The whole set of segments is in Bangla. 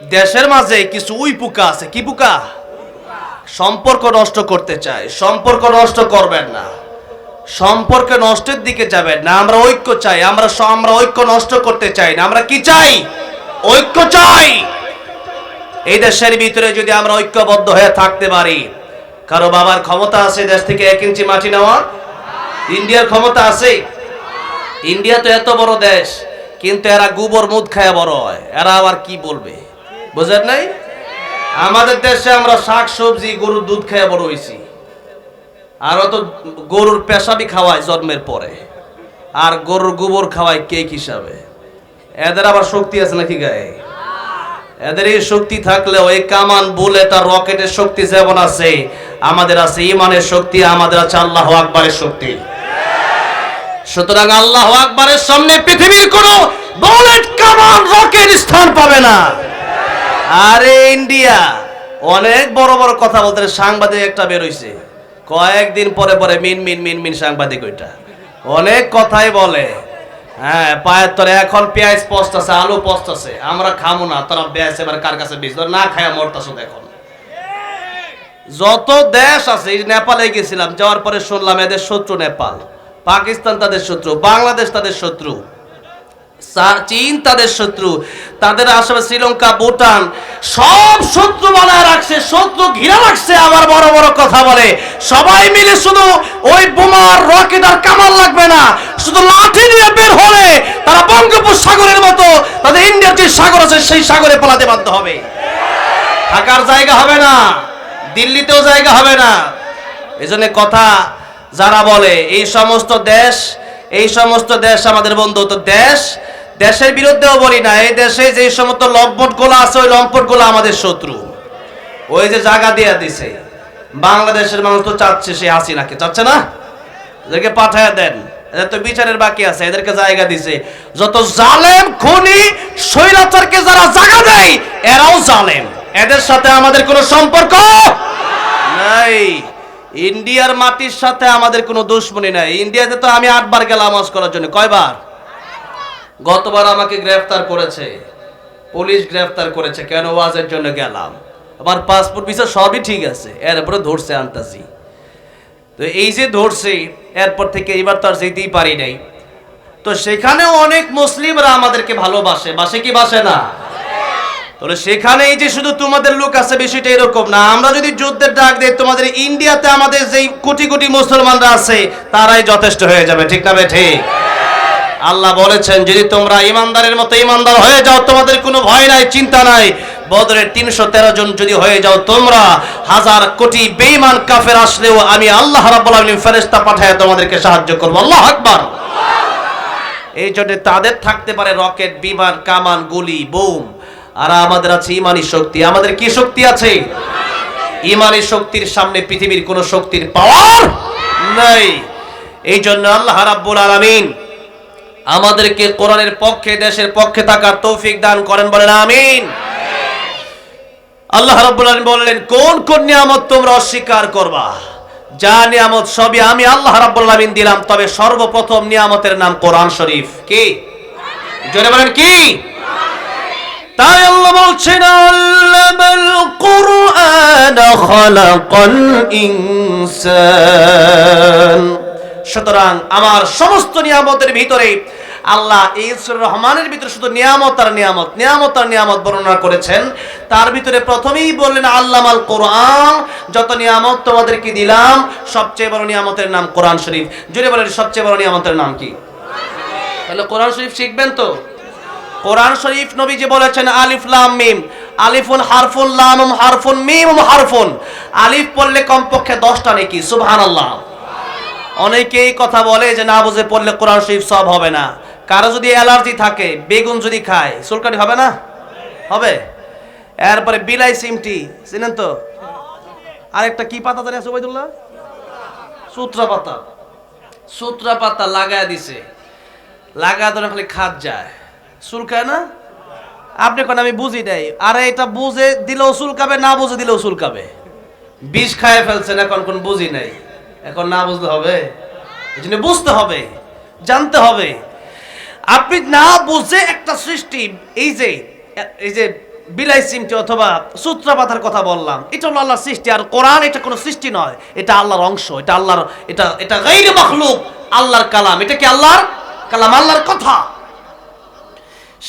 দেশের মাঝে কিছু উই পোকা আছে, কি পোকা? সম্পর্ক নষ্ট করতে চায়, সম্পর্ক নষ্ট করবেন না। সম্পর্ক নষ্টের দিকে যাবেন না, আমরা ঐক্য চাই, আমরা আমরা ঐক্য নষ্ট করতে চাই না, আমরা কি চাই? ঐক্য চাই! এই দেশের ভিতরে যদি আমরা ঐক্যবদ্ধ হয়ে থাকতে পারি, কারও বাবার ক্ষমতা আছে দেশ থেকে এক ইঞ্চি মাটি নেওয়া ইন্ডিয়ার ক্ষমতা আছে? ইন্ডিয়া তো এত বড় দেশ, কিন্তু এরা গোবর মুদ খায় বড় হয়, এরা আবার কি বলবে? বুঝেন নাই? আমাদের দেশে আমরা শাক, সবজি, গরুর দুধ খেয়ে বড় হয়েছি। আর অত গরুর পেশাবি খাওয়ায় জন্মের পরে। আর গরুর গোবর খাওয়ায় কেক হিসাবে। এদের আবার শক্তি আছে নাকি গায়ে? এদের এই শক্তি থাকলেও এই কামান বলে তার রকেটের শক্তি যেমন আছে, আমাদের আছে ইমানের শক্তি, আমাদের আছে আল্লাহ আকবরের শক্তি। সুতরাং আল্লাহ আকবরের সামনে পৃথিবীর কোন বুলেট, কামান, রকেট স্থান পাবে না। আরে ইন্ডিয়া, অনেক বড় বড় কথা বলতে সাংবাদিক একটা বেরোইছে কয়েকদিন পরে পরে মিন মিন মিন মিন সাংবাদিক ওইটা। অনেক কথাই বলে। হ্যাঁ পায়ের তরে এখন পেঁয়াজ পোস্ট আছে, আলু পোস্ট আছে। আমরা খামো না, তোরা বেশ এবার কার কাছে বেশ না খায়া মরতাছো এখন। যত দেশ আছে নেপালে গেছিলাম, যাওয়ার পরে শুনলাম এদের শত্রু নেপাল। পাকিস্তান তাদের শত্রু, বাংলাদেশ তাদের শত্রু। চীন তাদের শত্রু, তাদের আশেপাশে শ্রীলঙ্কা, ভুটান, সব শত্রু বানায় রাখছে, শত্রু ঘিরা রাখছে, আবার বড় বড় কথা বলে। সবাই মিলে শুধু ওই বোমার রকেট আর কামাল লাগবে না, শুধু লাঠি নিয়ে বের হলে তারা বঙ্গোপসাগরের মতো তাদের ইন্ডিয়ার যে সাগর আছে, সেই সাগরে পালাতে বাধ্য হবে। থাকার জায়গা হবে না, দিল্লিতেও জায়গা হবে না। এই জন্য কথা যারা বলে, এই সমস্ত দেশ, এই সমস্ত দেশ আমাদের বন্ধু তো দেশ দেশের বিরুদ্ধেও বলি না, এই দেশে যে সমস্ত লম্পট গোলা আছে, ওই লম্পট গোলা আমাদের শত্রু। ওই যে জায়গা দিয়ে দিছে। বাংলাদেশের মানুষ তো চাচ্ছে সে হাসিনাকে, চাচ্ছে না? এদেরকে পাঠায় দেন। এদের তো বিচারের বাকি আছে, এদেরকে জায়গা দিছে। যত জালেম, খুনি, স্বৈরাচারকে যারা জায়গা দেয়, এরাও জালেম। এদের সাথে আমাদের কোনো সম্পর্ক নাই। ইন্ডিয়ার মাটির সাথে আমাদের কোনো দুশ্মনী নাই। ইন্ডিয়াতে তো আমি আটবার গেলাম হজ করার জন্য। কয়বার? গতবার আমাকে গ্রেফতার করেছে। পুলিশ গ্রেফতার করেছে, কেন ওয়াজের জন্য গেলাম? আমার পাসপোর্ট ভিসা সবই ঠিক আছে, এরপরে ধরছে আনতাছি তো এই যে ধরছে, এরপর থেকে এবার তো আর যেতেই পারি নাই। তো সেখানেও অনেক মুসলিমরা আমাদেরকে ভালোবাসে, বাসে কি বাসে না? তাহলে সেখানে এই যে শুধু তোমাদের লোক আছে, বিষয়টা এরকম না। আমরা যদি যুদ্ধের ডাক দিই, তোমাদের ইন্ডিয়াতে আমাদের যেই কোটি কোটি মুসলমানরা আছে, তারাই যথেষ্ট হয়ে যাবে, ঠিক না ঠিক। আল্লাহ বলেছেন, যদি তোমরা ইমানদারের মতো ইমানদার হয়ে যাও, তোমাদের কোনো ভয় নাই, চিন্তা নাই। বদরের তিনশো তেরো জন যদি হয়ে যাও, তোমরা হাজার কোটি বেঈমান কাফের আসলেও আমি আল্লাহ রাব্বুল আলামিন ফেরেশতা পাঠায় তোমাদেরকে সাহায্য করব। আল্লাহ আকবার! এই জন্য তাদের থাকতে পারে রকেট, বিমান, কামান, গুলি, বোম। আর আমাদের আছে ইমানি শক্তি। আমাদের কি শক্তি আছে? ইমানি শক্তির সামনে পৃথিবীর কোন শক্তির পাওয়ার নাই। এই জন্য আল্লাহ রাব্বুল আলামিন আমাদেরকে কোরআনের পক্ষে, দেশের পক্ষে থাকার তৌফিক দান করেন বলেন, আমিন। আল্লাহ আলামিন বললেন, কোন কোন নিয়ামত তোমরা অস্বীকার করবা? যা নিয়ামত সবই আমি আল্লাহ রাব্বুল আলামিন দিলাম, তবে সর্বপ্রথম নিয়ামতের নাম কোরআন শরীফ। কি? জোরে বলেন, কি? তাই আল্লাহ বলছেন, আল্লামাল সুতরাং আমার সমস্ত নিয়ামতের ভিতরে আল্লাহ ইসুর রহমানের ভিতরে শুধু নিয়ামত আর নিয়ামত নিয়ামত আর নিয়ামত বর্ণনা করেছেন। তার ভিতরে প্রথমেই বললেন আল্লামাল কোরআন, যত নিয়ামত তোমাদেরকে দিলাম, সবচেয়ে বড় নিয়ামতের নাম কোরআন শরীফ। জুড়ে বলেন, সবচেয়ে বড় নিয়ামতের নাম কি? তাহলে কোরআন শরীফ শিখবেন তো? কোরআন শরীফ নবীজি বলেছেন আলিফ, লাম, মিম। আলিফুন হারফুন লাম হারফুন মিম হারফুন। আলিফ পড়লে কমপক্ষে দশটা নাকি, সুবহানাল্লাহ। অনেকেই কথা বলে যে না বুঝে পড়লে কোরআন শরীফ সব হবে না। কারও যদি অ্যালার্জি থাকে, বেগুন যদি খায় চুলকানি হবে না? হবে? এরপরে বিলাই সিমটি, চিনেন তো? আরেকটা কি পাতা জানি আছে ওবাইদুল্লাহ সূত্রা পাতা সূত্রা পাতা লাগায় দিছে। লাগা ধরে খালি খাত যায়। চুলকায় না? আপনি কোন আমি বুঝি নাই। আরে এটা বুঝে দিলেও চুলকাবে না বুঝে দিলেও চুলকাবে বিষ খায় ফেলছেন, এখন কোন বুঝি নাই। এখন না বুঝতে হবে? এই জন্য বুঝতে হবে, জানতে হবে। আপনি না বুঝে একটা সৃষ্টি, এই যে এই যে বিলাই চিমটি অথবা সূত্রা পাতার কথা বললাম, এটা হলো আল্লাহর সৃষ্টি। আর কোরআন এটা কোনো সৃষ্টি নয়, এটা আল্লাহর অংশ, এটা আল্লাহর, এটা এটা গাইরে মখলুক, আল্লাহর কালাম। এটা কি আল্লাহর? কালাম আল্লাহর কথা।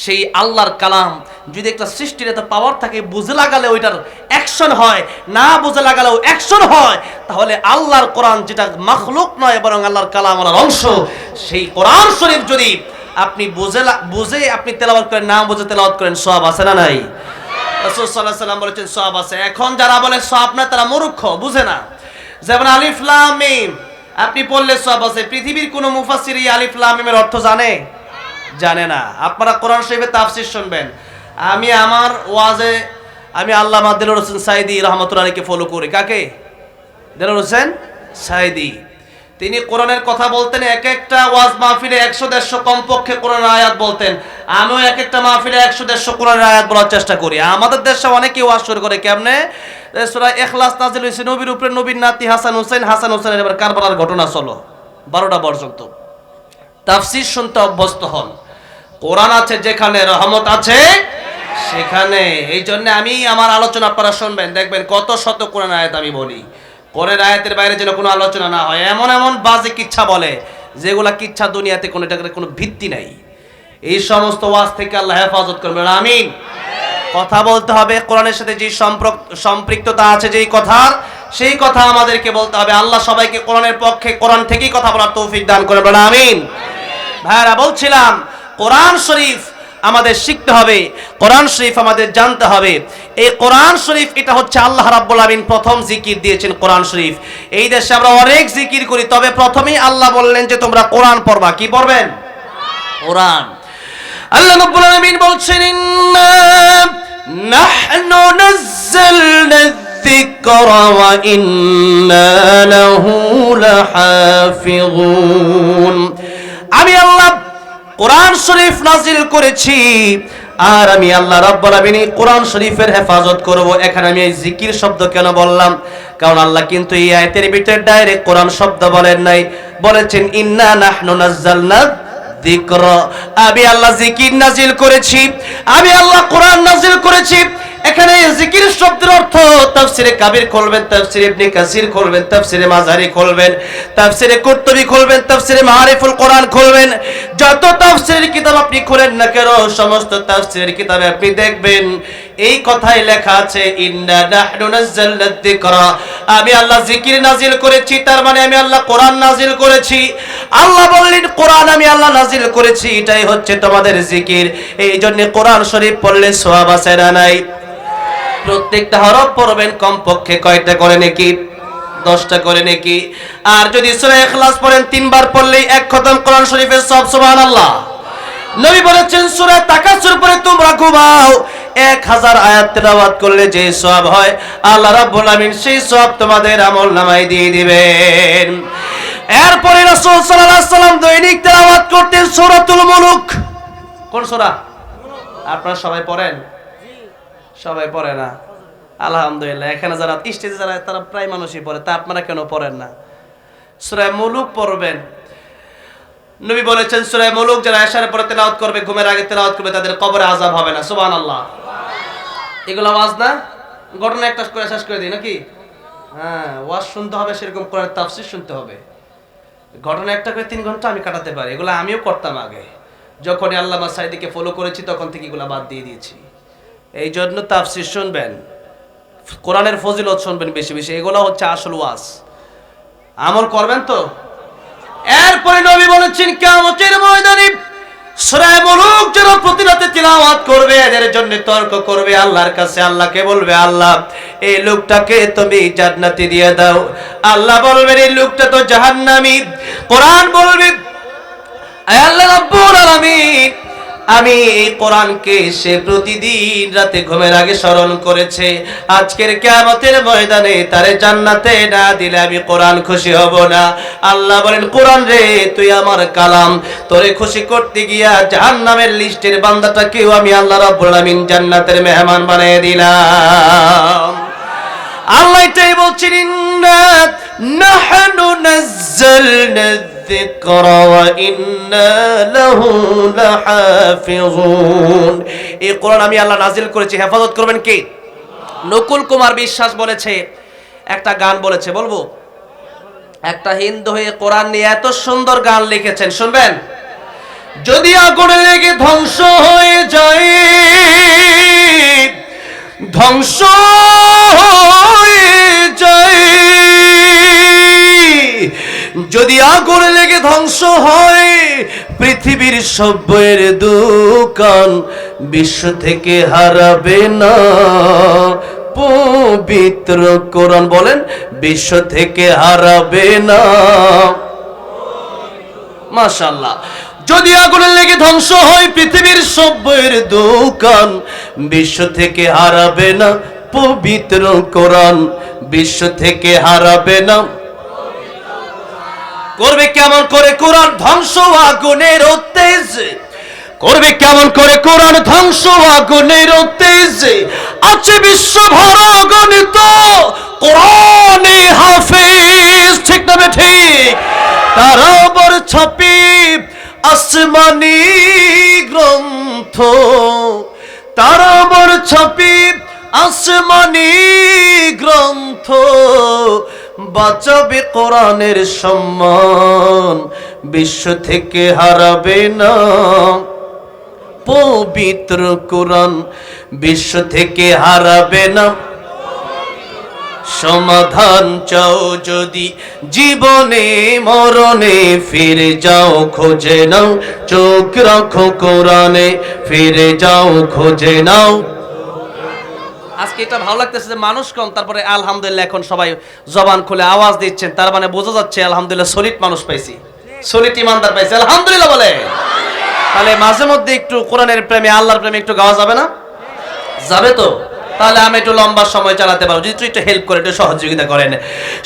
সেই আল্লাহর কালাম। যদি একটা সৃষ্টির এত পাওয়ার থাকে, বুঝে লাগালে ওইটার অ্যাকশন হয়, না বুঝে লাগালেও অ্যাকশন হয়, তাহলে আল্লাহর কোরআন যেটা মখলুক নয়, বরং আল্লাহর কালাম আল্লাহর অংশ। সেই কোরআন শরীফ যদি আপনি বুঝে বুঝে আপনি তেলাওয়াত করেন, না বুঝে তেলাওয়াত করেন সব আছে না নাই? সাল্লাম বলেছেন সব আছে। এখন যারা বলে সব না, তারা মূর্খ, বুঝে না। যেমন আলিফ লাম মিম, আপনি পড়লে সব আছে। পৃথিবীর কোন মুফাসসির এই আলিফ লাম মিমের অর্থ জানে? জানে না। আপনারা কোরআন শরীফের তাফসির শুনবেন। আমি আমার ওয়াজে আমি আল্লামা দিলুর হোসেন সাইদি রহমতুল্লাহকে ফলো করি। কাকে? দিলুর হোসেন সাইদি তিনি কোরআনের কথা বলতেন এক একটা ওয়াজ মাহফিলে একশো দেড়শো কমপক্ষে কোরআন আয়াত বলতেন। আমিও এক একটা মাহফিলে একশো দেড়শো কোরআনের আয়াত বলার চেষ্টা করি। আমাদের দেশে অনেকে ওয়াজ শুরু করে কেমনে? সুরা এখলাস নাজিল হয়েছে, নবীর উপরে নবীর নাতি হাসান হোসেন, হাসান হোসেনের এবার কারবালার ঘটনা চলো। বারোটা পর্যন্ত। তাফসির শুনতে অভ্যস্ত হন। কোরআন আছে যেখানে রহমত আছে, সেখানে। এই জন্য আমি আমার আলোচনা আপনারা শুনবেন, দেখবেন কত শত কোরআন আয়াত আমি বলি। কোরআন আয়াতের বাইরে যেন কোনো আলোচনা না হয়, এমন এমন বাজে কিচ্ছা বলে, যেগুলা কিচ্ছা দুনিয়াতে কোনো এটার কোনো ভিত্তি নাই। এই সমস্ত ওয়াজ থেকে আল্লাহ হেফাজত করবেন, আমিন। কথা বলতে হবে, কোরআনের সাথে যে সম্পৃক্ততা আছে যেই কথার সেই কথা আমাদেরকে বলতে হবে। আল্লাহ সবাইকে কোরআনের পক্ষে কোরআন থেকেই কথা বলার তৌফিক দান করে বলেন আমিন। ভাইরা বলছিলাম কোরআন শরীফ আমাদের শিখতে হবে কোরআন শরীফ আমাদের জানতে হবে। এই কোরআন শরীফ এটা হচ্ছে আল্লাহ রাব্বুল আমিন প্রথম জিকির দিয়েছেন কোরআন শরীফ। এই দেশে আমরা অনেক জিকির করি তবে প্রথমেই আল্লাহ বললেন যে তোমরা কোরআন পড়বা। কি পড়বেন? কোরআন। আল্লাহ রাব্বুল আলামিন বলছেন ইন্না নাহনু নাযালনা الذكر وإنا له لحافظون আমি আল্লাহ কোরআন শরীফ নাজিল করেছি আর আমি আল্লাহ রাব্বুল আলামিন এই কোরআন শরীফের হেফাজত করব এখানে আমি এই জিকির শব্দ কেন বললাম কারণ আল্লাহ কিন্তু এই আয়াতের ভিতরে ডাইরেক্ট কোরআন শব্দ বলেন নাই বলেছেন ইন্না নাহনু নাযালনা আমি আল্লাহ জিকির নাজিল করেছি আমি আল্লাহ কোরআন নাজিল করেছি এখানে জিকির শব্দের অর্থ তাফসিরে কাবির খুলবেন, তাফসিরে ইবনে কাসির খুলবেন, তাফসিরে মাজারি খুলবেন, তাফসিরে কুরতুবি খুলবেন, তাফসিরে মারিফুল কোরআন খুলবেন। যত তাফসিরের কিতাব আপনি খুলেন না কেন, সমস্ত তাফসিরের কিতাবে আপনি দেখবেন, এই কথাই লেখা আছে, ইন্না নাহনু নাযালনা যিকরা। আমি আল্লাহ জিকির নাজিল করেছি, তার মানে আমি আল্লাহ কোরআন নাজিল করেছি। আল্লাহ বললেন, কোরআন আমি আল্লাহ নাজিল করেছি, এটাই হচ্ছে তোমাদের জিকির। এই জন্য কোরআন শরীফ পড়লে সওয়াব আছে না নাই? প্রত্যেকটা হরফ পড়বেন কমপক্ষে কয়টা করে নাকি? দশটা করে নাকি? আর যদি সূরা ইখলাস পড়েন, তিনবার পড়লেই এক খতম কোরআন শরীফের সব, সুবহানাল্লাহ। নবী বলেছেন, সূরা তাকাসুর পরে তোমরা ঘুমাও। এক হাজার আয়াত তেলাওয়াত করলে যে সওয়াব হয়, আল্লাহ রাব্বুল আমিন সেই সওয়াব তোমাদের আমল নামায় দিয়ে দিবেন। এরপরে রাসূল সাল্লাল্লাহু আলাইহি সাল্লাম দৈনিক তেলাওয়াত করতেন সূরাতুল মুলুক। কোন সূরা? আপনারা সবাই পড়েন? সবাই পড়ে না। আলহামদুলিল্লাহ, এখানে যারা স্টেজে যারা, তারা প্রায় মানুষই পড়ে, তা আপনারা কেন পড়েন না? সুরায় মুলুক পড়বেন। নবী বলেছেন, সুরায় মুলুক যারা এশারে পরে তেলাওয়াত করবে, ঘুমের আগে তেলাওয়াত করবে, তাদের কবরে আযাব হবে না, সুবহানাল্লাহ। এগুলো আওয়াজ না? ঘটনা একটা করে শেষ করে দিই, নাকি? হ্যাঁ ওয়াজ শুনতে হবে, সেরকম কোরআনের তাফসীর শুনতে হবে। ঘটনা একটা করে তিন ঘণ্টা আমি কাটাতে পারি, এগুলো আমিও করতাম আগে। যখনই আল্লামা সাইদিকে ফলো করেছি, তখন থেকে এগুলো বাদ দিয়ে দিয়েছি। এই জন্য তাফসির শুনবেন, কোরআনের ফজিলত শুনবেন বেশি বেশি। এগুলো হচ্ছে আসল ওয়াজ। আমল করবেন তো? এরপরে নবী বলেছেন, কিয়ামতের ময়দানে সূরা মুলুক যারা প্রতিরাতে তিলাওয়াত করবে, এদের জন্য তর্ক করবে, আল্লাহর কাছে আল্লাহকে বলবে, আল্লাহ, এই লোকটাকে তুমি জান্নাতি দিয়ে দাও। আল্লাহ বলবেন, এই লোকটা তো জাহান্নামী। কোরআন বলবে আল্লাহ রাব্বুল আলামিন। আমি এই কোরআনকে সে প্রতিদিন রাতে ঘুমের আগে স্মরণ করেছে। আজকের কিয়ামতের ময়দানে তারে জান্নাতে না দিলে আমি কোরআন খুশি হব না। আল্লাহ বলেন, কোরআন রে, তুই আমার কালাম। তোরে খুশি করতে গিয়া জাহান্নামের লিস্টের বান্দাটাকেও আমি আল্লাহ রাব্বুল জান্নাতের মেহমান বানিয়ে দিলাম। আল্লাহ এটাই নাযালনা الذكر وإنا له لحافظون এই কোরআন আমি আল্লাহ নাজিল করেছি হেফাজত করবেন কে নকুল কুমার বিশ্বাস বলেছে একটা গান বলেছে বলবো একটা হিন্দু হয়ে কোরআন নিয়ে এত সুন্দর গান লিখেছেন শুনবেন যদি আগুনে লেগে ধ্বংস হয়ে যায় ধ্বংস হয়ে যায় যদি আগুনে লেগে ধ্বংস হয়, পৃথিবীর সব বইয়ের দোকান বিশ্ব থেকে হারাবে না। পবিত্র কোরআন বলেন, বিশ্ব থেকে হারাবে না। মাশাল্লাহ যদি আগুনে লেগে ধ্বংস হয়, পৃথিবীর সভ্যের দোকান বিশ্ব থেকে হারাবে না। পবিত্র কোরআন বিশ্ব থেকে হারাবে না। করবে কেমন করে কোরআন ধ্বংস আগুনের তেজ করবে কেমন করে কোরআন ধ্বংস আগুনের তেজ আছে বিশ্ব ভরা গণিত, কোরআনে হাফেজ, ঠিক না ঠিক তারা বর ছাপি আসমানি গ্রন্থ, তারা বর ছাপি আসমানি গ্রন্থ বাঁচাবে কোরআনের সম্মান, বিশ্ব থেকে হারাবে না। পবিত্র কোরআন বিশ্ব থেকে হারাবে না। সমাধান চাও যদি জীবনে, মরণে ফিরে যাও, খোঁজে নাও। চোখ রাখো কোরআনে, ফিরে যাও, খোঁজে নাও। আজকে এটা ভালো লাগতেছে যে মানুষ কম, তারপরে আলহামদুলিল্লাহ এখন সবাই জবান খুলে আওয়াজ দিচ্ছেন, তার মানে বোঝা যাচ্ছে আলহামদুলিল্লাহ সলিড মানুষ পাইছি, সলিড ইমানদার পাইছি, আলহামদুলিল্লাহ বলে। তাহলে মাঝে মধ্যে একটু কোরআনের প্রেমে, আল্লাহর প্রেমে একটু গাওয়া যাবে না? যাবে তো? তাহলে আমি একটু লম্বা সময় চালাতে পারব, যদি একটু হেল্প করে, একটু সহযোগিতা করেন।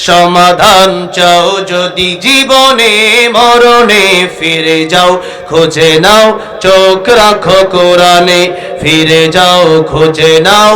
সমাধান চাও যদি জীবনে, মরণে ফিরে যাও, খোঁজে নাও, চোখ রাখো কোরআনে, ফিরে যাও, খোঁজে নাও।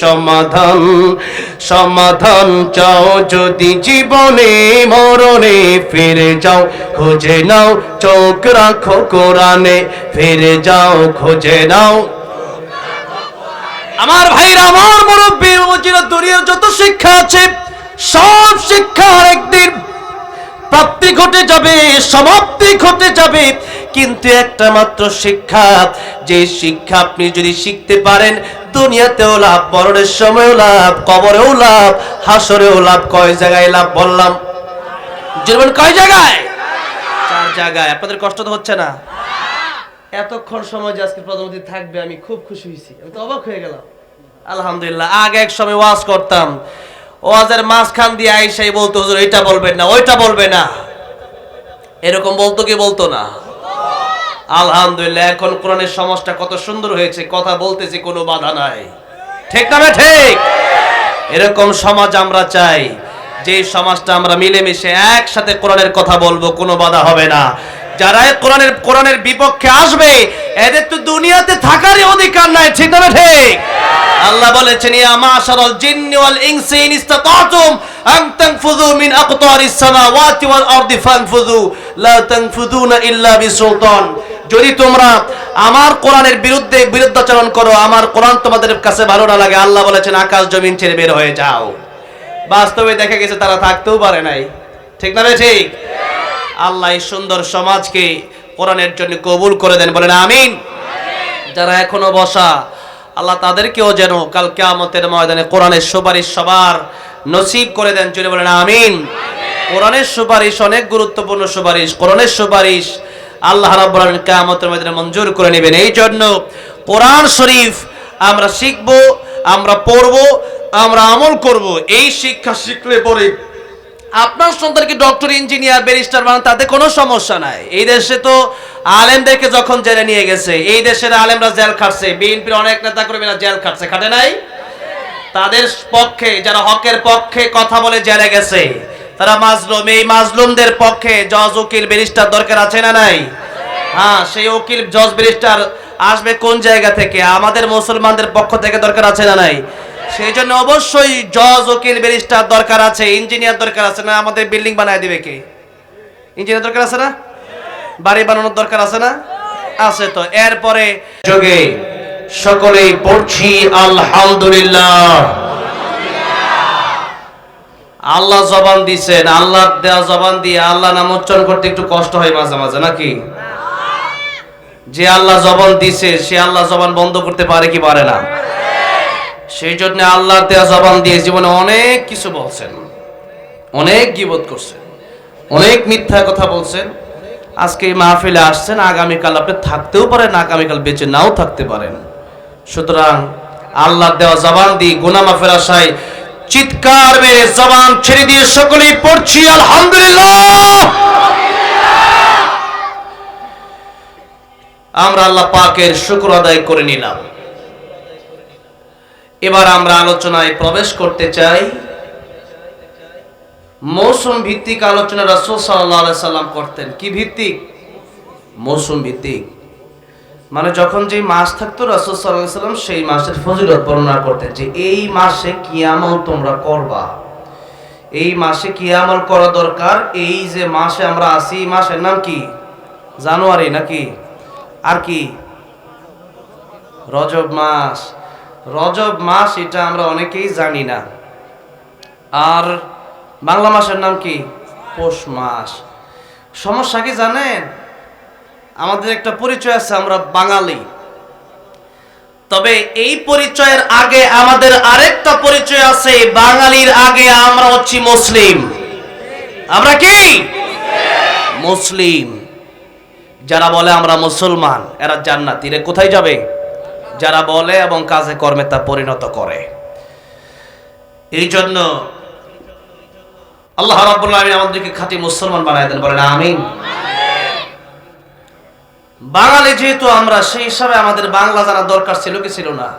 সমাধান সমাধান চাও যদি জীবনে মরণে ফিরে যাও, খোঁজে নাও, চোখ রাখো কোরআনে, ফিরে যাও, খোঁজে নাও। আমার ভাইরা, আমার মুরব্বী, মজিরা দুনিয়ার যত শিক্ষা আছে, সব শিক্ষার একদিন প্রাপ্তি ঘটে যাবে, সমাপ্তি ঘটে যাবে। কিন্তু একটা মাত্র শিক্ষা, যে শিক্ষা আপনি যদি শিখতে পারেন দুনিয়াতেও লাভ, মরণের সময়ও লাভ, কবরেও লাভ, হাসরেও লাভ। কয় জায়গায় লাভ বললাম? কয় জায়গায়? চার জায়গায়। আপনাদের কষ্ট তো হচ্ছে না। এতক্ষণ সময় যে আজকে প্রধানমন্ত্রী থাকবে, আমি খুব খুশি হয়েছি। আমি তো অবাক হয়ে গেলাম। আলহামদুলিল্লাহ, আগে এক সময় ওয়াজ করতাম। ওয়াজের মাঝখান দিয়ে আইসাই বলতো, হুজুর, এটা বলবেন না, ওইটা বলবে না। এরকম বলতো কি বলতো না? আলহামদুলিল্লাহ, এখন কোরআনের সমাজটা কত সুন্দর হয়েছে, কথা বলতেছি কোনো বাধা নাই। ঠিক না ঠিক? এরকম সমাজ আমরা চাই, যে সমাজটা আমরা মিলেমিশে একসাথে কোরআনের কথা বলব, কোনো বাধা হবে না। যারা কোরআনের কোরআনের বিপক্ষে আসবে, এদের তো দুনিয়াতে থাকারই অধিকার নাই, ঠিক না ঠিক? আল্লাহ বলেছেন, ইয়া মাশারাল জিন্নি ওয়াল ইনসি ইন ইসতাতাতুম আন তানফুযু মিন আকতারিস সামাওয়াতি ওয়াল আরদি ফানফুযু, লা তানফুযুনা ইল্লা বিসুলতান। যদি তোমরা আমার কোরআনের বিরুদ্ধে বিরুদ্ধাচরণ করো, আমার কোরআন তোমাদের কাছে ভালো না লাগে, আল্লাহ বলেছেন, আকাশ জমিন ছেড়ে বের হয়ে যাও। বাস্তবে দেখা গেছে তারা থাকতেও পারে নাই। ঠিক না রে ঠিক? আল্লাহ সুন্দর সমাজকে কোরআনের জন্য কবুল করে দেন, বলেন আমিন। যারা এখনও বসা, আল্লাহ তাদেরকেও যেন কাল কেয়ামতের ময়দানে কোরআনের সুপারিশ সবার নসিব করে দেন চলে বলেন আমিন। কোরআনের সুপারিশ অনেক গুরুত্বপূর্ণ সুপারিশ, কোরআনের সুপারিশ আল্লাহ রাব্বুল আলামিন কিয়ামতের ময়দানে মঞ্জুর করে নেবেন। এই জন্য কোরআন শরীফ আমরা শিখব, আমরা পড়ব, আমরা আমল করব। এই শিক্ষা শিখলে পরে আপনার সন্তানকে ডক্টর ইঞ্জিনিয়ার ব্যারিস্টার বানান, তাতে কোনো সমস্যা নাই। এই দেশে তো আলেমদেরকে যখন জেলে নিয়ে গেছে, এই দেশের আলেমরা জেল খাটছে। বিএনপির অনেক নেতা কর্মীরা জেল খাটছে, খাটে নাই? তাদের পক্ষে, যারা হকের পক্ষে কথা বলে জেলে গেছে তারা মাজলুম, এই মাজলুমদের পক্ষে জজ, উকিল, ব্যারিস্টার দরকার আছে না নাই? হ্যাঁ সেই উকিল, জজ, ব্যারিস্টার আসবে কোন জায়গা থেকে? আমাদের মুসলমানদের পক্ষ থেকে দরকার আছে না নাই? সেই জন্য অবশ্যই জজ, উকিল, ব্যারিস্টার দরকার আছে, ইঞ্জিনিয়ার দরকার আছে না? আমাদের বিল্ডিং বানায় দিবে কে? ইঞ্জিনিয়ার দরকার আছে না? বাড়ি বানানোর দরকার আছে না? আছে তো। এরপরে যোগে সকলেই পড়ছি, আলহামদুলিল্লাহ। আল্লাহ জবান দিছেন, আল্লাহ দেওয়া জবান দিয়ে আল্লাহ নাম উচ্চারণ করতে একটু কষ্ট হয় মাঝে মাঝে, নাকি? যে আল্লাহ জবান দিছে, সে আল্লাহ জবান বন্ধ করতে পারে কি পারে না? সেই জন্য আল্লাহ দেওয়া জবান দিয়ে জীবনে অনেক কিছু বলছেন, অনেক গিবত করছেন, অনেক মিথ্যা কথা বলছেন। আজকে এই মাহফিলে আসছেন, আগামীকাল আপনি থাকতেও পারেন, আগামীকাল বেঁচে নাও থাকতে পারেন। সুতরাং আল্লাহ দেওয়া জবান দিয়ে গুনা মাফের আশায় চিৎকার মেরে জবান ছেড়ে দিয়ে সকলেই পড়ছি, আলহামদুলিল্লাহ। আমরা আল্লাহ পাকের শুক্র আদায় করে নিলাম। এবার আমরা আলোচনায় প্রবেশ করতে চাই। মৌসুম ভিত্তিক আলোচনা রাসূল আলাইহি সাল্লাম করতেন। কি ভিত্তিক? মৌসুম ভিত্তিক। মানে যখন যে মাস থাকতো রাসূল সাল্লাম সেই মাসের ফজিলত বর্ণনা করতেন যে এই মাসে কি আমল তোমরা করবা। এই মাসে কি আমল করা দরকার? এই যে মাসে আমরা এই মাসের নাম কি? জানুয়ারি নাকি? আর কি? রজব মাস। রজব মাস এটা আমরা অনেকেই জানি না। আর বাংলা মাসের নাম কি? পৌষ মাস। সমস্যা কি জানেন? আমাদের একটা পরিচয় আছে, আমরা বাঙালি। তবে এই পরিচয়ের আগে আমাদের আরেকটা পরিচয় আছে বাঙালির আগে আমরা হচ্ছি মুসলিম। আমরা কি? মুসলিম। যারা বলে আমরা মুসলমান, এরা জান্নাতি। এরা কোথায় যাবে? যারা বলে এবং কাজে কর্মে তা পরিণত করে। এই জন্য আল্লাহ রাব্বুল আলামিন আমাদেরকে খাঁটি মুসলমান বানায় দেন, বলেন আমিন। বাঙালি যেহেতু আমরা, সেই হিসাবে আমাদের বাংলা জানা দরকার ছিল কি ছিল না?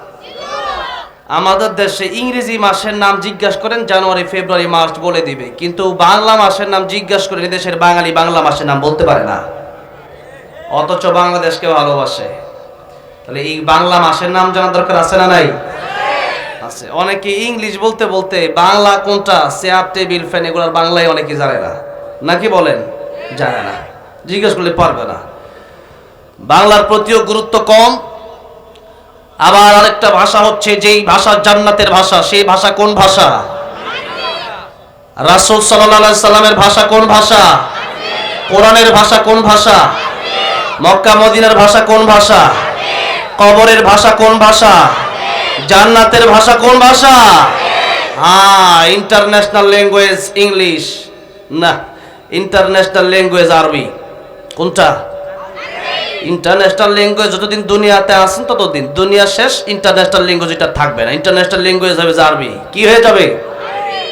আমাদের দেশে ইংরেজি মাসের নাম জিজ্ঞাসা করেন, জানুয়ারি, ফেব্রুয়ারি, মার্চ বলে দিবে। কিন্তু বাংলা মাসের নাম জিজ্ঞাসা করেন দেশের বাঙালি বাংলা মাসের নাম বলতে পারে না। অথচ বাংলাদেশকে ভালোবাসে। তাহলে এই বাংলা মাসের নাম জানার দরকার আছে না নাই? আছে। অনেকে ইংলিশ বলতে বলতে বাংলা কোনটা চেয়ার টেবিল, ফ্যান, এগুলোর বাংলায় অনেকে জানে না। নাকি বলেন? জানে না। জিজ্ঞেস করলে পারবে না। বাংলার প্রতিও গুরুত্ব কম। আবার আরেকটা ভাষা হচ্ছে যেই ভাষা জান্নাতের ভাষা, সেই ভাষা কোন ভাষা? রাসূল আলাইহি সাল্লামের ভাষা কোন ভাষা? কোরআনের ভাষা কোন ভাষা? মক্কা, মদিনার ভাষা কোন ভাষা? কবরের ভাষা কোন ভাষা? জান্নাতের ভাষা কোন ভাষা? হ্যাঁ ইন্টারন্যাশনাল ল্যাঙ্গুয়েজ ইংলিশ না ইন্টারন্যাশনাল ল্যাঙ্গুয়েজ আরবি কোনটা? ইন্টারন্যাশনাল ল্যাঙ্গুয়েজ যতদিন দুনিয়াতে আসেন ততদিন। দুনিয়া শেষ, ইন্টারন্যাশনাল ল্যাঙ্গুয়েজ এটা থাকবে না। ইন্টারন্যাশনাল ল্যাঙ্গুয়েজ হবে আরবি। কি হয়ে যাবে?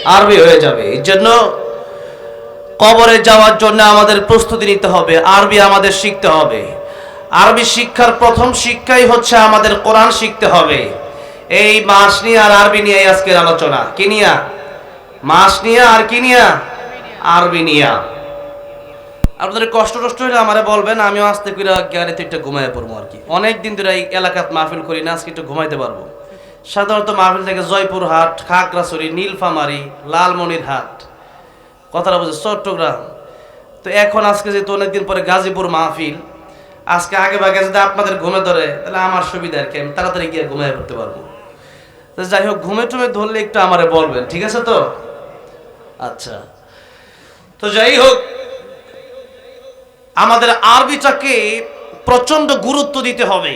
আরবি হয়ে যাবে। এই জন্য কবরে যাওয়ার জন্য আমাদের প্রস্তুতি নিতে হবে। আরবি আমাদের শিখতে হবে। আরবি শিক্ষার প্রথম শিক্ষাই হচ্ছে আমাদের কোরআন শিখতে হবে। এই মাস নিয়ে আর আরবি নিয়ে আজকের আলোচনা। কি নিয়া? মাস নিয়ে আর কি নিয়া? আরবি নিয়া। আপনাদের কষ্ট টষ্ট হলে আমারে বলবেন, আমিও আস্তে করে গাড়িতে একটু ঘুমাই পড়ব আর কি। অনেক দিন ধরে এই এলাকাত মাহফিল করি না, আজকে একটু ঘুমাইতে পারব। সাধারণত মাহফিল থেকে জয়পুর হাট, খাগড়াছড়ি, নীলফামারি, লালমনির হাট, কথাটা বলছে চট্টগ্রাম। তো এখন আজকে যেহেতু অনেকদিন পরে গাজীপুর মাহফিল, আজকে আগে ভাগে যদি আপনাদের ঘুমে ধরে, তাহলে আমার সুবিধা আর কি, আমি তাড়াতাড়ি গিয়ে ঘুমিয়ে পড়তে পারব। তো যাই হোক, ঘুমে টুমে ধরলে একটু আমারে বলবেন, ঠিক আছে তো? আচ্ছা। তো যাই হোক আমাদের আরবিটাকে প্রচণ্ড গুরুত্ব দিতে হবে।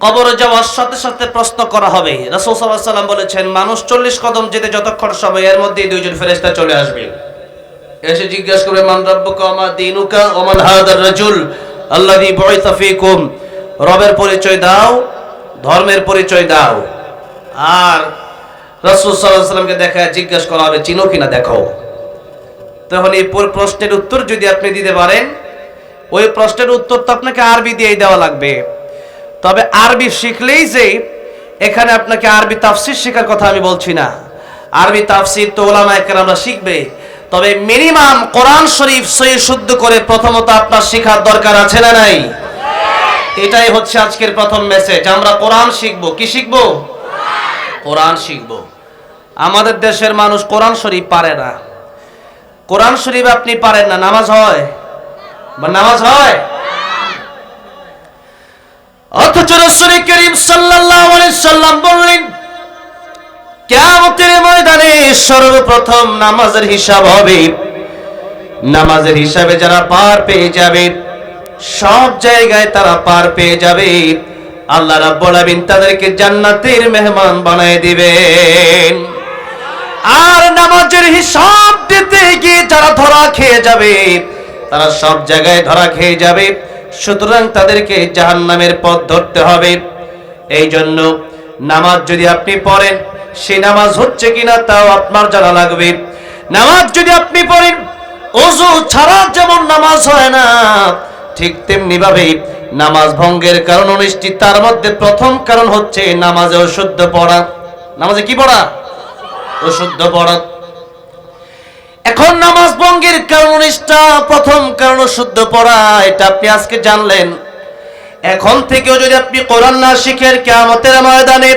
কবরে যাওয়ার সাথে সাথে প্রশ্ন করা হবে। রাসূল সাল্লাম বলেছেন, মানুষ চল্লিশ কদম যেতে যতক্ষণ সময়, এর মধ্যে দুইজন ফেরেশতা চলে আসবে। এসে জিজ্ঞাসা করবে, মান রাব্বুকা ওমা দীনুকা ওমান হাদার রাজুল? আল্লাযী বুইসা ফীকুম। রবের পরিচয় দাও, ধর্মের পরিচয় দাও। আর রাসূল সাল্লাল্লাহু আলাইহি সাল্লামকে দেখা জিজ্ঞাসা করা হবে, চিনো কিনা? দেখো। তখন এই প্রশ্নের উত্তর যদি আপনি দিতে পারেন, ওই প্রশ্নের উত্তর তো আপনাকে আরবি দিয়েই দেওয়া লাগবে। তবে আরবি শিখলেই যে এখানে আপনাকে আরবি তাফসির শেখার কথা আমি বলছি না। আরবি তাফসির তো ওলামা আমরা শিখবে। তবে মিনিমাম কোরআন শরীফ সই শুদ্ধ করে প্রথমত আপনার শেখার দরকার আছে না নাই? এটাই হচ্ছে আজকের প্রথম মেসেজ আমরা কোরআন শিখব। কি শিখব? কোরআন শিখব। আমাদের দেশের মানুষ কোরআন শরীফ পারে না। কোরআন শরীফ আপনি পারেন না, নামাজ হয়। বা নামাজ হয়? অথচ রসুল করিম সাল্লাল্লাহু আলাইহি সাল্লাম বললেন, কিয়ামতের ময়দানে সর্বপ্রথম নামাজের হিসাব হবে। নামাজের হিসাবে যারা পার পেয়ে যাবে, সব জায়গায় তারা পার পেয়ে যাবে। আল্লাহ রাব্বুল আলামিন তাদেরকে জান্নাতের মেহমান বানায় দিবেন। আর নামাজের হিসাব দিতে গিয়ে যারা ধরা খেয়ে যাবে, তারা সব জায়গায় ধরা খেয়ে যাবে। সুতরাং তাদেরকে জাহান্নামের পথ ধরতে হবে। এই জন্য নামাজ যদি আপনি পড়েন, সে নামাজ হচ্ছে কিনা তাও আপনার জানা লাগবে। নামাজ যদি আপনি পড়েন ওযু ছাড়া যেমন নামাজ হয় না, ঠিক তেমনি ভাবে নামাজ ভঙ্গের কারণ অনিষ্টি তার মধ্যে প্রথম কারণ হচ্ছে নামাজে অশুদ্ধ পড়া। নামাজে কি পড়া? অশুদ্ধ পড়া এখন নামাজ ভঙ্গের কারণ প্রথম কারণ শুদ্ধ পড়া, এটা আপনি আজকে জানলেন। এখন থেকেও যদি আপনি কোরআন না শিখেন কেমতের ময়দানে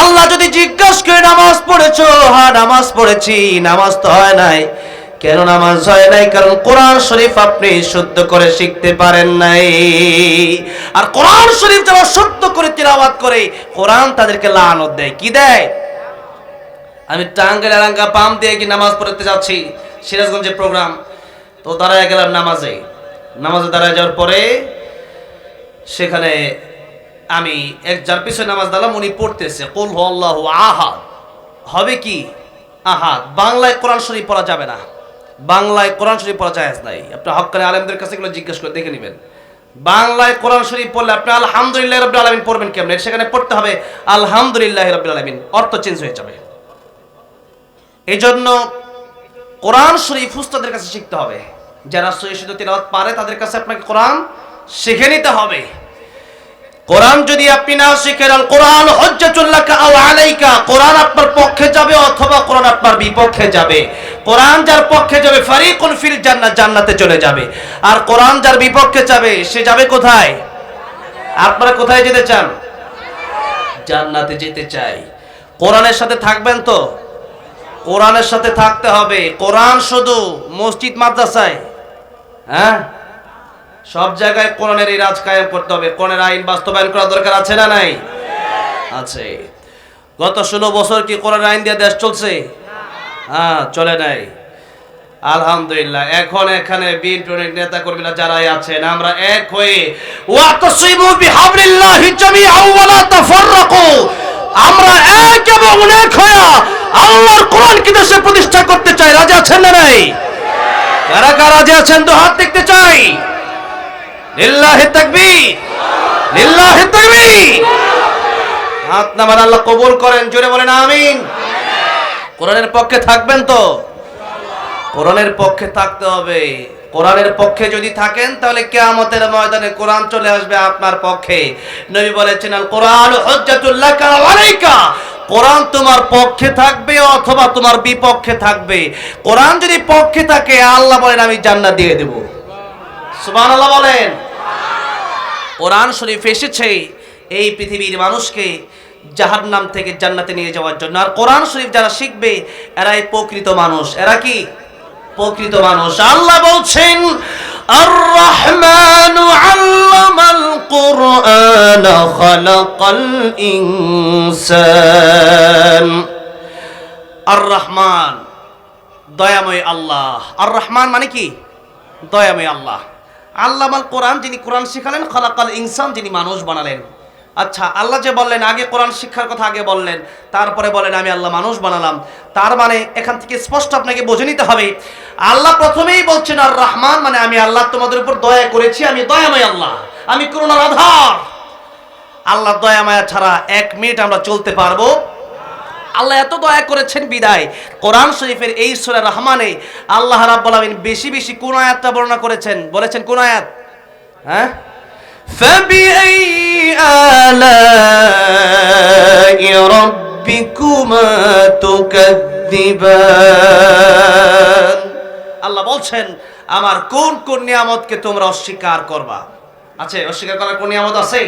আল্লাহ যদি জিজ্ঞাসা করে, নামাজ পড়েছো? হ্যাঁ নামাজ পড়েছি, নামাজ তো হয় নাই। কেন নামাজ হয় নাই? কারণ কোরআন শরীফ আপনি শুদ্ধ করে শিখতে পারেন নাই। আর কোরআন শরীফ যারা শুদ্ধ করে তিলাওয়াত করে, কোরআন তাদেরকে লানত দেয়। কি দেয়? আমি টাঙ্গের এলাকা পাম দিয়ে কি নামাজ পড়তে যাচ্ছি। সিরাজগঞ্জের প্রোগ্রাম। তো দাঁড়ায় গেলাম নামাজে। নামাজে দাঁড়ায় যাওয়ার পরে সেখানে আমি এক যার পিছনে নামাজ দাঁড়ালাম, উনি পড়তেছে, কুল আল্লাহ আহাদ। হবে কি? আহাদ। বাংলায় কোরআন শরীফ পড়া যাবে না। বাংলায় কোরআন শরীফ পড়া যায় নাই। আপনি হকানি আলেমদের কাছে এগুলো জিজ্ঞেস করে দেখে নেবেন। বাংলায় কোরআন শরীফ পড়লে আপনি আলহামদুলিল্লাহ রবিল আলমিন পড়বেন কেমন? সেখানে পড়তে হবে, আলহামদুলিল্লাহ রবিল আলমিন। অর্থ চেঞ্জ হয়ে যাবে। এই জন্য কোরআন শরীফ উস্তাদের কাছে শিখতে হবে। যারা সৈয়দ তিলাওয়াত পারে, তাদের কাছে আপনাকে কোরআন শিখে নিতে হবে। কোরআন যদি আপনি না শিখেন, আল কোরআন হজ্জাতুল্লাকা আও আলাইকা। কোরআন আপনার পক্ষে যাবে অথবা কোরআন আপনার বিপক্ষে যাবে। কোরআন যার পক্ষে যাবে, ফারিকুন ফিল জান্নাত জান্নাতে চলে যাবে। আর কোরআন যার বিপক্ষে যাবে, সে যাবে কোথায়? আপনারা কোথায় যেতে চান? জান্নাতে যেতে চাই। কোরআনের সাথে থাকবেন তো? কোরআনের সাথে থাকতে হবে। কোরআন শুধু মসজিদ, মাদ্রাসায়? হ্যাঁ? সব জায়গায় কোরআনের এই রাজ কায়েম করতে হবে। কোরআনের আইন বাস্তবায়ন করা দরকার আছে না নাই? আছে। গত ষোলো বছর কি কোরআন আইন দিয়ে দেশ চলছে? হ্যাঁ চলে নাই। আলহামদুলিল্লাহ, এখন এখানে বিএনপি অনেক নেতা কর্মীরা যারাই আছেন, আমরা এক হয়ে ওয়াতাসিমু বিহাবলিল্লাহি জামিআ ওয়া লা তাফাররাকু। আমরা এক এবং এক হয়ে আল্লাহর কোরআন কি দেশে প্রতিষ্ঠা করতে চাই? রাজি আছেন না নাই? কারা কারা রাজি আছেন? তো হাত দেখতে চাই। লিল্লাহি তাকবীর। লিল্লাহি তাকবীর। হাত নামান আল্লাহ কবুল করেন, জোরে বলেন আমিন। কোরআনের পক্ষে থাকবেন তো? কোরআনের পক্ষে থাকতে হবে। কোরআনের পক্ষে যদি থাকেন, তাহলে কিয়ামতের ময়দানে কোরআন চলে আসবে আপনার পক্ষে। নবী বলেছেন আল কোরআন হুজ্জাতুল্লাহ আলাইকা। কোরআন তোমার পক্ষে থাকবে অথবা তোমার বিপক্ষে থাকবে। কোরআন যদি পক্ষে থাকে, আল্লাহ বলেন, আমি জান্নাত দিয়ে দেব। সুবহানাল্লাহ বলেন। কোরআন শরীফ এসেছে এই পৃথিবীর মানুষকে জাহান্নাম থেকে জান্নাতে নিয়ে যাওয়ার জন্য। আর কোরআন শরীফ যারা শিখবে, এরাই প্রকৃত মানুষ। এরা কি? প্রকৃত মানুষ। আল্লাহ বলছেন আর রহমান আল্লামাল কোরআন খালাকাল ইনসান। আর রহমান আল্লাহ। আর রহমান মানে কি? দয়াময় আল্লাহ। আল্লাহ আল কোরআন যিনি কোরআন শিখালেন, খলাকাল ইনসান যিনি মানুষ বানালেন। আচ্ছা আল্লাহ যে বললেন, আগে কোরআন শিক্ষার কথা আগে বললেন, তারপরে বলেন, আমি আল্লাহ মানুষ বানালাম। তার মানে এখান থেকে স্পষ্ট আপনাকে বুঝে নিতে হবে, আল্লাহ প্রথমেই বলছেন, আর রহমান মানে আমি আল্লাহ তোমাদের উপর দয়া করেছি, আমি দয়াময় আল্লাহ, আমি করুণার আধার। আল্লাহ দয়া মায়া ছাড়া এক মিনিট আমরা চলতে পারব? আল্লাহ এত দয়া করেছেন বিদায়। কোরআন শরীফের এই সূরা রহমানে আল্লাহ রাব্বুল আলামিন বেশি বেশি কোন আয়াতটা বর্ণনা করেছেন? বলেছেন কোন আয়াত? হ্যাঁ? فبأي آلاء ربكما تكذبان আল্লাহ বলছেন আমার কোন কোন নিয়ামতকে তোমরা অস্বীকার করবা আছে অস্বীকার করার কোন নিয়ামত আছে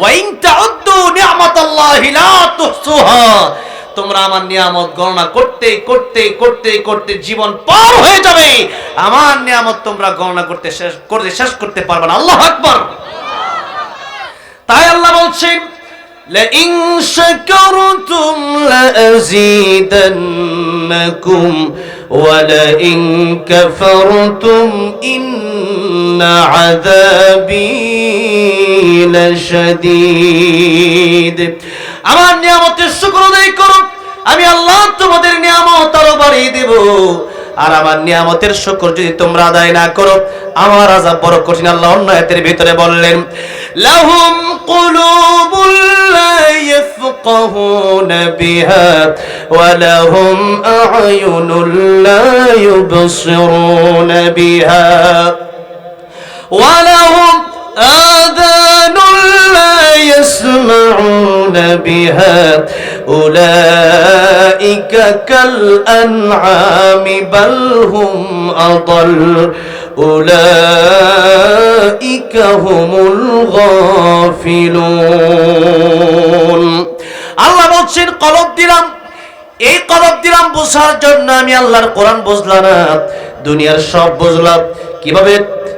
ওয়াইন তাউদ্দু নিয়ামাতাল্লাহি লা তুহসুহা তোমরা আমার নিয়ামত গণনা করতে করতে করতে করতে জীবন পার হয়ে যাবে আমার নিয়ামত তোমরা গণনা করতে শেষ করতে শেষ করতে পারবে না আল্লাহু আকবার তাই আল্লাহ বলছেন لئن شكرتم لأزيدنكم ولئن كفرتم إن عذابي لشديد আমার নিয়ামতের শুক্র আদায় করো আমি আল্লাহ তোমাদের নিয়ামত আরও বাড়িয়ে দেব। আর আমার নিয়ামতের শুক্র যদি তোমরা আদায় না করো, আমার আজাব বড় কঠিন। আল্লাহ অন্য হাতের ভিতরে বললেন, লাহুম কুলুবুল লা ইয়াফকাহুনা বিহা ওয়া লাহুম আয়ুনুল লা ইউবসিরুনা يسمعون بها أولئك كالأنعام بل هم أضل أولئك هم الغافلون আল্লাহ বলছেন কলব দিলাম এই কলব দিলাম বোঝার জন্য আমি আল্লাহর কোরআন বুঝলাম না দুনিয়ার সব বুঝলাম কিভাবে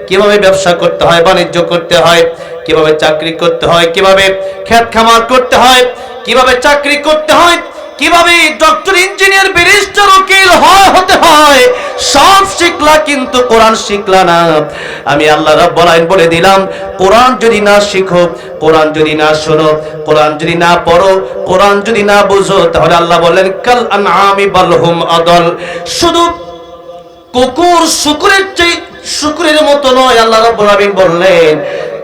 কীভাবে ব্যবসা করতে হয়, বাণিজ্য করতে হয়, কীভাবে চাকরি করতে হয়, কীভাবে খেত খামার করতে হয়, কীভাবে চাকরি করতে হয়, কীভাবে ডক্টর, ইঞ্জিনিয়ার, ব্যারিস্টার, উকিল হয়, হতে হয়, সব শিখলা কিন্তু কোরআন শিখলা না। আমি আল্লাহ রাব্বুল আলামিন বলে দিলাম, কোরআন যদি না শিখো, কোরআন যদি না শোনো, কোরআন যদি না পড়ো, কোরআন যদি না বুঝো, তাহলে আল্লাহ বললেন, কাল আনআমি বালহুম আদল। শুধু কুকুর, শুকুরের চাই শুকুরের মতো নয়, আল্লাহ রাব্বুল আলামিন বললেন,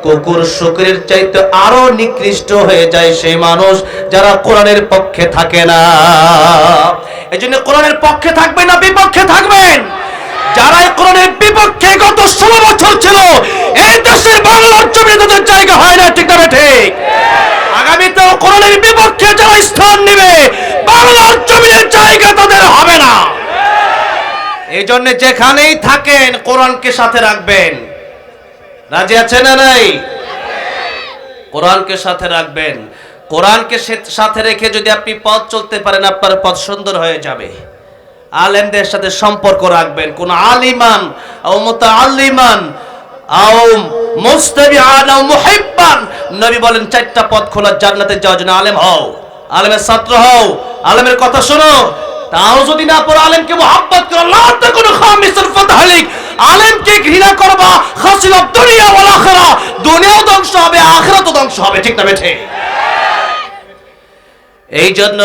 কুকুর শুকুরের চাইতে আরও নিকৃষ্ট হয়ে যায় সেই মানুষ যারা কোরআনের পক্ষে থাকে না। এই জন্য কোরআনের পক্ষে থাকবেন না, বিপক্ষে থাকবেন। যারা কোরআনের বিপক্ষে গত ষোলো বছর ছিল এই দেশের বাংলার জমি তাদের জায়গা হয় না ঠিক না ঠিক আগামীতেও কোরআনের বিপক্ষে যারা স্থান নেবে বাংলার জমিনের জায়গা তাদের হবে না এই জন্য যেখানেই থাকেন কোরআনকে সাথে রাখবেন। রাজি আছে না নাই? কোরআনকে সাথে রাখবেন। কোরআনকে সাথে রেখে যদি আপনি পথ চলতে পারেন, আপনার পথ সুন্দর হয়ে যাবে। আলেমদের সাথে সম্পর্ক রাখবেন। কোন আলিমান ও মুতাআল্লিমান আও মুস্তাবিআন আও মুহিব্বান, নবী বলেন, চারটা পথ খোলা, জান্নাতে যাওয়ার জন্য আলেম হও। আলেমের ছাত্র হও। আলেমের কথা শোনো। তাও যদি না পড়ো আলেমকে মোহাম্মত করো কোনো খামিসুল আলেমকে ঘৃণা করবা খাসিরাত দুনিয়া ওয়াল আখিরা। ধ্বংস হবে, আখিরাতও ধ্বংস হবে, ঠিক না বেঠে? এই জন্য